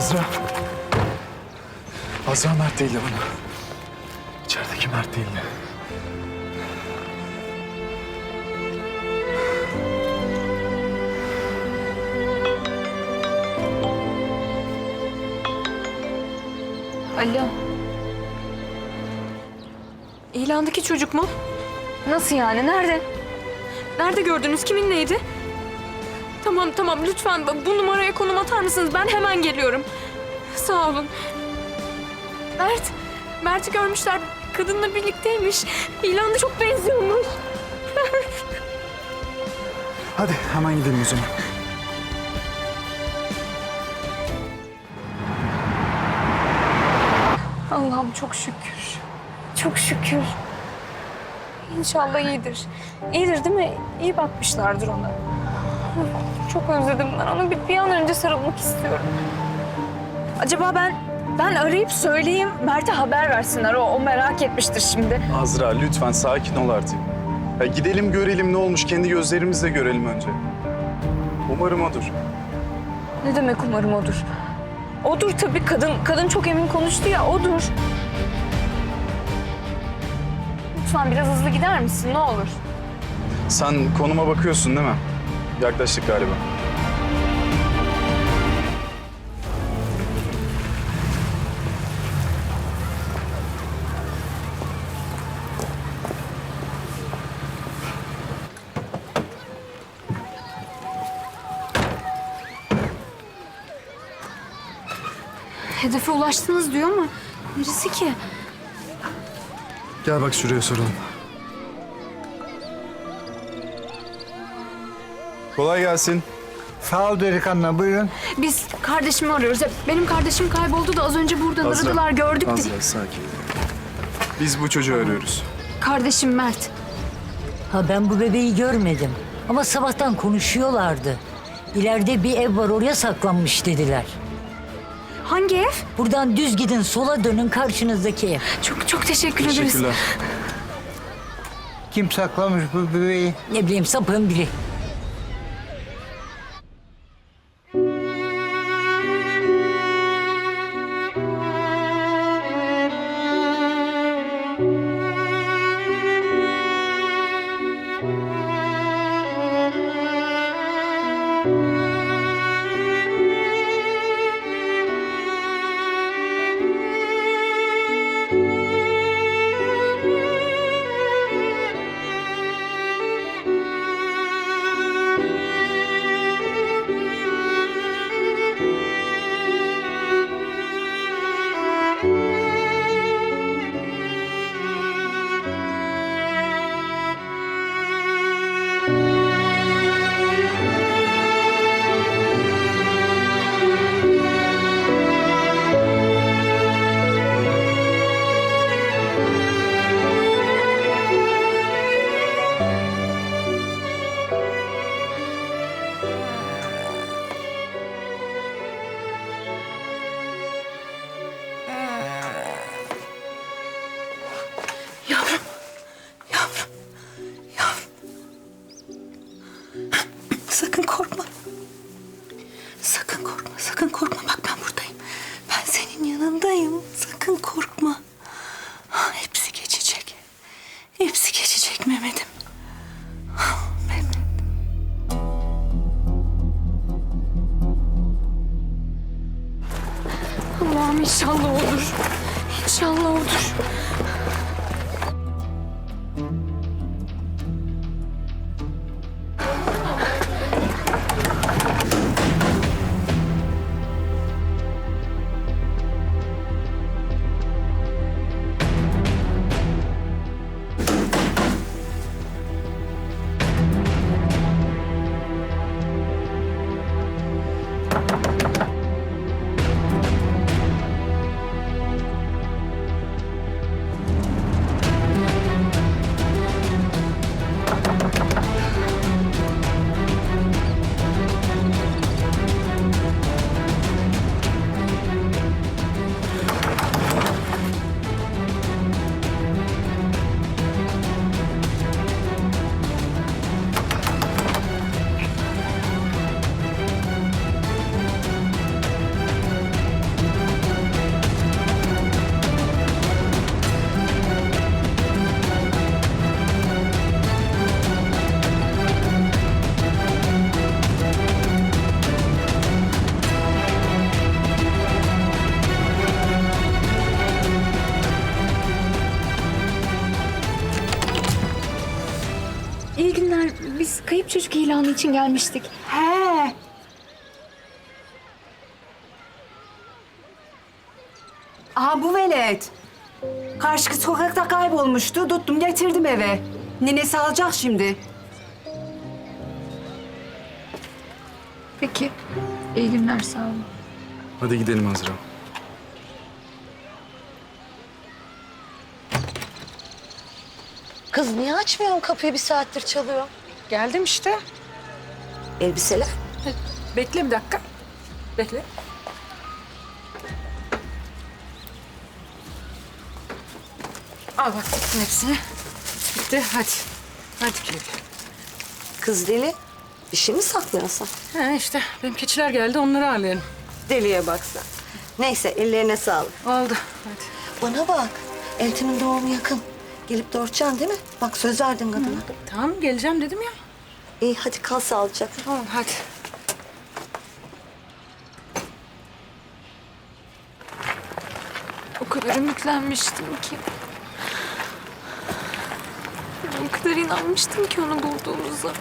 Azra. Azra Mert değildi bana. İçerideki Mert değildi. Alo. İlandaki çocuk mu? Nasıl yani? Nerede? Nerede gördünüz? Kimin neydi? Tamam tamam lütfen bu numaraya konum atar mısınız? Ben hemen geliyorum. Sağ olun. Mert, Mert'i görmüşler. Kadınla birlikteymiş. İlanda çok benziyormuş. Hadi hemen gidelim o zaman. Allah'ım çok şükür. Çok şükür. İnşallah iyidir. İyidir değil mi? İyi bakmışlardır ona. Çok özledim ben onu. Bir, bir an önce sarılmak istiyorum. Acaba ben ben arayıp söyleyeyim. Mert'e haber versinler. O, o merak etmiştir şimdi. Azra lütfen sakin ol artık. Ya gidelim görelim ne olmuş kendi gözlerimizle görelim önce. Umarım odur. Ne demek umarım odur. Odur tabii kadın kadın çok emin konuştu ya odur. Lütfen biraz hızlı gider misin ne olur? Sen konuma bakıyorsun değil mi? Yaklaştık galiba. Hedefe ulaştınız diyor ama neresi ki? Gel bak şuraya soralım. Kolay gelsin. Sağ ol delikanlı buyurun. Biz kardeşimi arıyoruz. Ya, Benim kardeşim kayboldu da az önce burada Azra, aradılar gördük de. Azra sakin. Biz bu çocuğu arıyoruz. Kardeşim Mert. Ha ben bu bebeği görmedim. Ama sabahtan konuşuyorlardı. İleride bir ev var oraya saklanmış dediler. Hangi ev? Buradan düz gidin sola dönün karşınızdaki ev. Çok çok teşekkür ederiz. Teşekkürler. Kim saklamış bu bebeği? Ne bileyim sapığın biri. Allah'ım kayıp çocuk ilanı için gelmiştik. He. Aha bu velet. Karşı sokakta kaybolmuştu. Tuttum getirdim eve. Ninesi alacak şimdi. Peki. İyi günler sağ olun. Hadi gidelim Azra. Kız niye açmıyorsun kapıyı bir saattir çalıyor? Geldim işte. Elbiseler. Bekle bir dakika. Bekle. Al bak hepsini. Bitti hadi. Hadi güle. Kız deli. Bir şey mi saklıyorsun? Ha işte benim keçiler geldi onları alıyorum. Deliye baksa. Neyse ellerine sağlık. Oldu hadi. Bana bak. Elti'nin doğumu yakın. Gelip doğuracaksın değil mi? Bak söz verdin kadına. Tamam geleceğim dedim ya. İyi hadi kal sağlıcakla. Tamam hadi. O kadar ümitlenmiştim ki. O kadar inanmıştım ki onu bulduğumuza.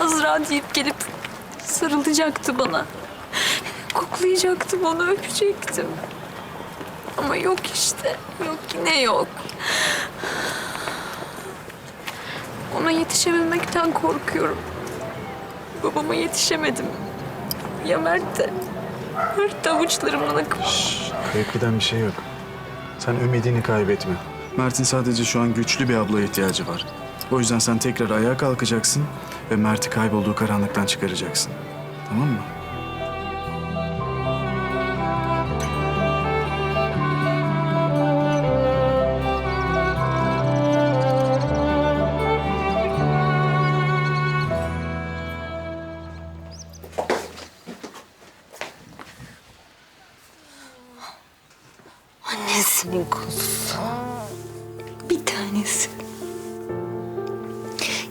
Azra deyip gelip sarılacaktı bana. Koklayacaktım onu, öpecektim. Ama yok işte. Yok yine yok. Ona yetişememekten korkuyorum. Babama yetişemedim. Ya Mert de. Mert de avuçlarımdan akıp Kayıp giden bir şey yok. Sen ümidini kaybetme. Mert'in sadece şu an güçlü bir ablaya ihtiyacı var. O yüzden sen tekrar ayağa kalkacaksın ve Mert'i kaybolduğu karanlıktan çıkaracaksın. Tamam mı? Annesinin kuzusu. Bir tanesi.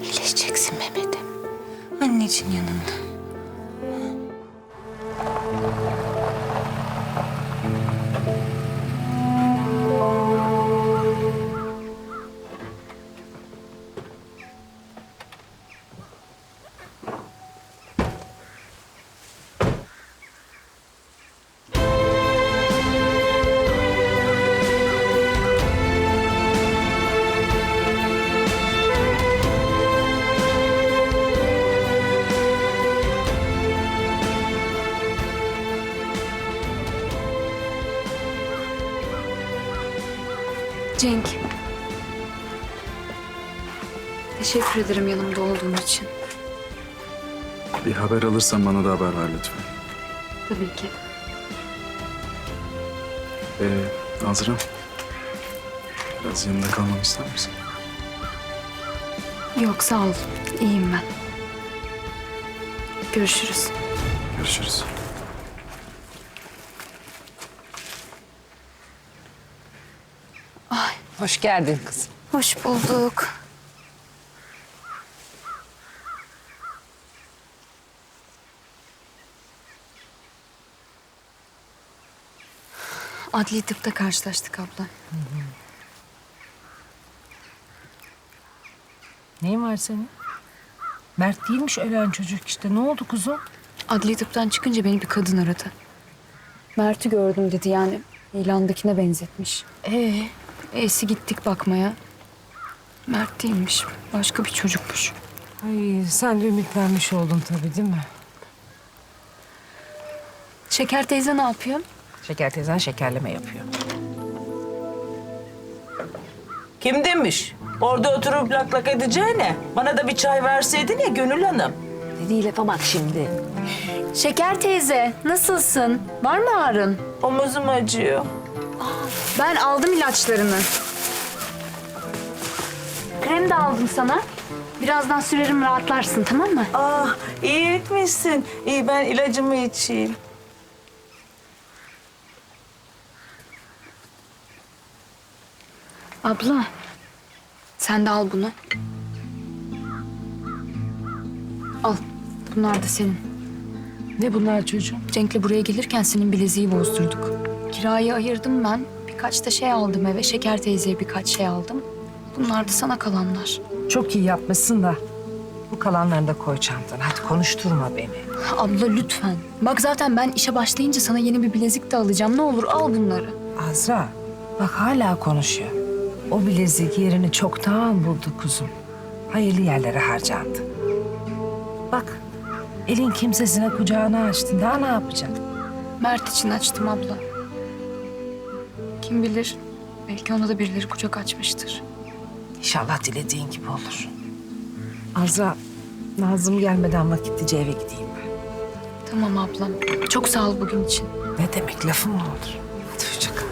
İyileşeceksin Mehmet'im. Anneciğin yanında. Cenk. Teşekkür ederim yanımda olduğun için. Bir haber alırsan bana da haber ver lütfen. Tabii ki. Ee, Azra. Biraz yanında kalmamı ister misin? Yok sağ ol. İyiyim ben. Görüşürüz. Görüşürüz. Hoş geldin kızım. Hoş bulduk. Adli tıpta karşılaştık abla. Neyin var senin? Mert değilmiş ölen çocuk işte. Ne oldu kuzum? Adli tıptan çıkınca beni bir kadın aradı. Mert'i gördüm dedi yani. ilandakine benzetmiş. Ee, E'si gittik bakmaya. Mert değilmiş. Başka bir çocukmuş. ay sen de ümitlenmiş oldun tabii değil mi? Şeker teyze ne yapıyor? Şeker teyzen şekerleme yapıyor. Kim demiş? Orada oturup lak lak edeceğine bana da bir çay verseydin ya Gönül Hanım. Dediği bak şimdi. Şeker teyze nasılsın? Var mı ağrın? Omuzum acıyor. Ben aldım ilaçlarını. Krem de aldım sana. Birazdan sürerim rahatlarsın tamam mı? Ah iyi etmişsin. İyi ben ilacımı içeyim. Abla sen de al bunu. Al bunlar da senin. Ne bunlar çocuğum? Cenk'le buraya gelirken senin bileziği bozdurduk. Kirayı ayırdım ben. Birkaç da şey aldım eve. Şeker teyzeye birkaç şey aldım. Bunlar da sana kalanlar. Çok iyi yapmışsın da. Bu kalanlarını da koy çantana. Hadi konuşturma beni. Abla lütfen. Bak zaten ben işe başlayınca sana yeni bir bilezik de alacağım. Ne olur al bunları. Azra bak hala konuşuyor. O bilezik yerini çoktan buldu kuzum. Hayırlı yerlere harcandı. Bak elin kimsesine kucağını açtın. Daha ne yapacaksın? Mert için açtım abla. Kim bilir belki ona da birileri kucak açmıştır. İnşallah dilediğin gibi olur. Azra, Nazım gelmeden vakitlice eve gideyim ben. Tamam ablam. Çok sağ ol bugün için. Ne demek lafım olur? Hadi hoşça kal.